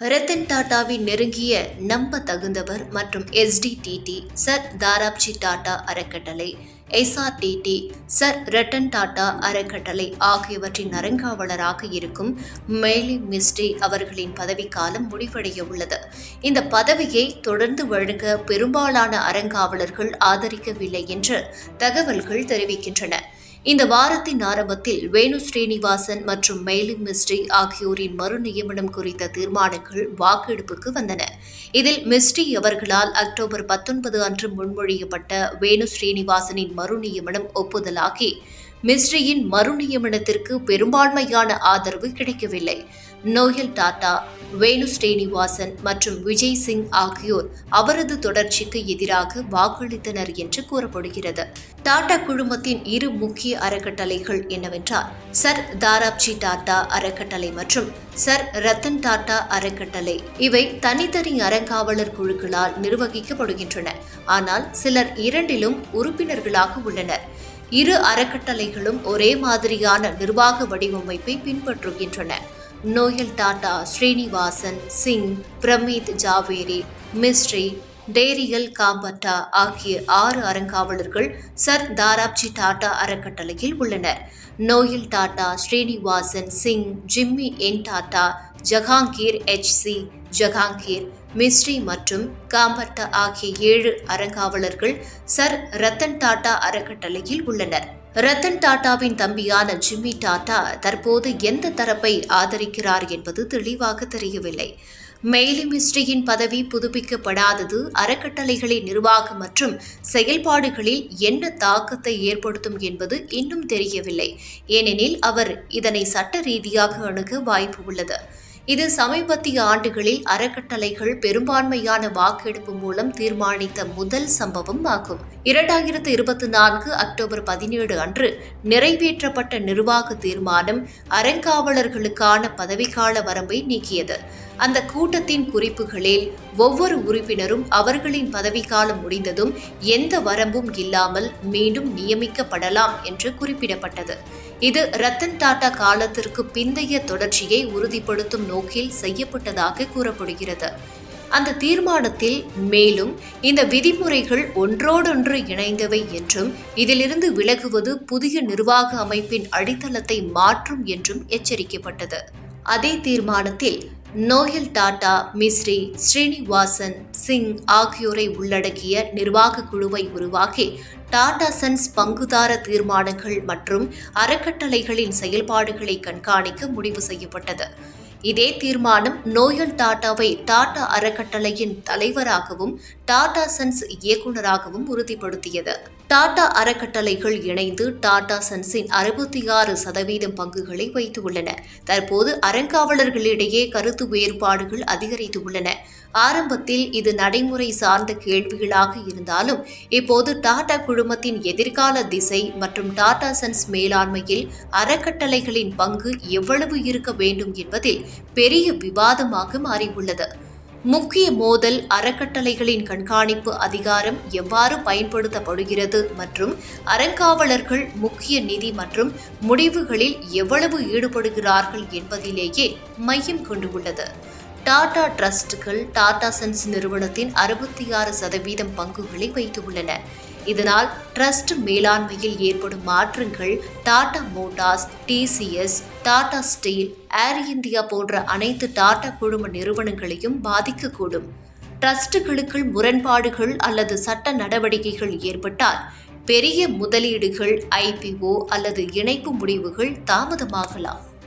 ரத்தன் டாடாவின் நெருங்கிய நம்ப தகுந்தவர் மற்றும் எஸ்டிடிடி சர் தாராப்ஜி டாடா அறக்கட்டளை எஸ்ஆர்டிடி சர் ரட்டன் டாடா அறக்கட்டளை ஆகியவற்றின் அறங்காவலராக இருக்கும் மேலி மிஸ்டி அவர்களின் பதவிக்காலம் முடிவடைய உள்ளது. இந்த பதவியை தொடர்ந்து வழங்க பெரும்பாலான அறங்காவலர்கள் ஆதரிக்கவில்லை என்று தகவல்கள் தெரிவிக்கின்றன. இந்த வாரத்தின் ஆரம்பத்தில் வேணு ஸ்ரீனிவாசன் மற்றும் மெய்லிங் மிஸ்ட்ரி ஆகியோரின் மறுநியமனம் குறித்த தீர்மானங்கள் வாக்கெடுப்புக்கு வந்தன. இதில் மிஸ்ட்ரி அவர்களால் அக்டோபர் பத்தொன்பது அன்று முன்மொழியப்பட்ட வேணு ஸ்ரீனிவாசனின் மறுநியமனம் ஒப்புதலாகி மிஸ்ட்ரியின் மறுநியமனத்திற்கு பெரும்பான்மையான ஆதரவு கிடைக்கவில்லை. நோயல் டாடா வேணு ஸ்ரீனிவாசன் மற்றும் விஜய் சிங் ஆகியோர் அவரது தொடர்ச்சிக்கு எதிராக வாக்களித்தனர் என்று கூறப்படுகிறது. டாடா குழுமத்தின் இரு முக்கிய அறக்கட்டளைகள் என்னவென்றால் சர் தாராப்ஜி டாடா அறக்கட்டளை மற்றும் சர் ரத்தன் டாடா அறக்கட்டளை. இவை தனித்தனி அறங்காவலர் குழுக்களால் நிர்வகிக்கப்படுகின்றன. ஆனால் சிலர் இரண்டிலும் உறுப்பினர்களாக உள்ளனர். இரு அறக்கட்டளைகளும் ஒரே மாதிரியான நிர்வாக வடிவமைப்பை பின்பற்றுகின்றன. நோயல் டாடா ஸ்ரீனிவாசன் சிங் பிரமீத் ஜாவேரி மிஸ்ட்ரி டேரியல் காம்பட்டா ஆகிய ஆறு அறங்காவலர்கள் சர் தாராப்ஜி டாடா அறக்கட்டளையில் உள்ளனர். Noel Tata Srinivasan Singh Jimmy N Tata Jehangir H C Jehangir Mistry மற்றும் காம்பட்டா ஆகிய ஏழு அறங்காவலர்கள் சர் ரத்தன் டாடா அறக்கட்டளையில் உள்ளனர். ரத்தன் டாடாவின் தம்பியான ஜிம்மி டாடா தற்போது எந்த தரப்பை ஆதரிக்கிறார் என்பது தெளிவாக தெரியவில்லை. மெய்லி மிஸ்ட்ரியின் பதவி புதுப்பிக்கப்படாதது அறக்கட்டளைகளின் நிர்வாகம் மற்றும் செயல்பாடுகளில் என்ன தாக்கத்தை ஏற்படுத்தும் என்பது இன்னும் தெரியவில்லை. ஏனெனில் அவர் இதனை சட்ட ரீதியாக அணுக வாய்ப்பு உள்ளது. இது சமீபத்திய ஆண்டுகளில் அறக்கட்டளைகள் பெரும்பான்மையான வாக்கெடுப்பு மூலம் தீர்மானித்த முதல் சம்பவம் ஆகும். இரண்டாயிரத்து இருபத்தி நான்கு அக்டோபர் பதினேழு அன்று நிறைவேற்றப்பட்ட நிர்வாக தீர்மானம் அறங்காவலர்களுக்கான பதவிக்கால வரம்பை நீக்கியது. அந்த கூட்டத்தின் குறிப்புகளில் ஒவ்வொரு உறுப்பினரும் அவர்களின் பதவிக்காலம் முடிந்ததும் எந்த வரம்பும் இல்லாமல் மீண்டும் நியமிக்கப்படலாம் என்று குறிப்பிடப்பட்டது. இது ரத்தன் டாடா காலத்திற்கு பிந்தைய தொடர்ச்சியை உறுதிப்படுத்தும் நோக்கில் செய்யப்பட்டதாக கூறப்படுகிறது. அந்த தீர்மானத்தில் மேலும் இந்த விதிமுறைகள் ஒன்றோடொன்று இணைந்தவை என்றும் இதிலிருந்து விலகுவது புதிய நிர்வாக அமைப்பின் அடித்தளத்தை மாற்றும் என்றும் எச்சரிக்கப்பட்டது. அதே தீர்மானத்தில் நோயல் டாடா மிஸ்ரி ஸ்ரீனிவாசன் சிங் ஆகியோரை உள்ளடக்கிய நிர்வாக குழுவை உருவாக்கி டாடா சன்ஸ் பங்குதார தீர்மானங்கள் மற்றும் அறக்கட்டளைகளின் செயல்பாடுகளை கண்காணிக்க முடிவு செய்யப்பட்டது. இதே தீர்மானம் நோயல் டாட்டாவை டாடா அறக்கட்டளையின் தலைவராகவும் டாடா சன்ஸ் இயக்குநராகவும் உறுதிப்படுத்தியது. டாடா அறக்கட்டளைகள் இணைந்து டாடா சன்ஸின் அறுபத்தி ஆறு சதவீதம் பங்குகளை வைத்துள்ளன. தற்போது அறங்காவலர்களிடையே கருத்து வேறுபாடுகள் அதிகரித்துள்ளன. ஆரம்பத்தில் இது நடைமுறை சார்ந்த கேள்விகளாக இருந்தாலும் இப்போது டாடா குழுமத்தின் எதிர்கால திசை மற்றும் டாடா சன்ஸ் மேலாண்மையில் அறக்கட்டளைகளின் பங்கு எவ்வளவு இருக்க வேண்டும் என்பதில் பெரிய விவாதமாக மாறியுள்ளது முக்கிய மோதல் அறக்கட்டளைகளின் கண்காணிப்பு அதிகாரம் எவ்வாறு பயன்படுத்தப்படுகிறது மற்றும் அறங்காவலர்கள் முக்கிய நிதி மற்றும் முடிவுகளில் எவ்வளவு ஈடுபடுகிறார்கள் என்பதிலேயே மையம் கொண்டுள்ளது. டாடா டிரஸ்டுகள் டாடா சன்ஸ் நிறுவனத்தின் அறுபத்தி ஆறு சதவீதம் பங்குகளை வைத்துள்ளன. இதனால் ட்ரஸ்ட் மேலாண்மையில் ஏற்படும் மாற்றங்கள் Tata motors TCS Tata steel air India போன்ற அனைத்து டாடா குழும நிறுவனங்களையும் பாதிக்கக்கூடும். ட்ரஸ்டுகளுக்குள் முரண்பாடுகள் அல்லது சட்ட நடவடிக்கைகள் ஏற்பட்டால் பெரிய முதலீடுகள் ஐபிஓ அல்லது இணைப்பு முடிவுகள் தாமதமாகலாம்.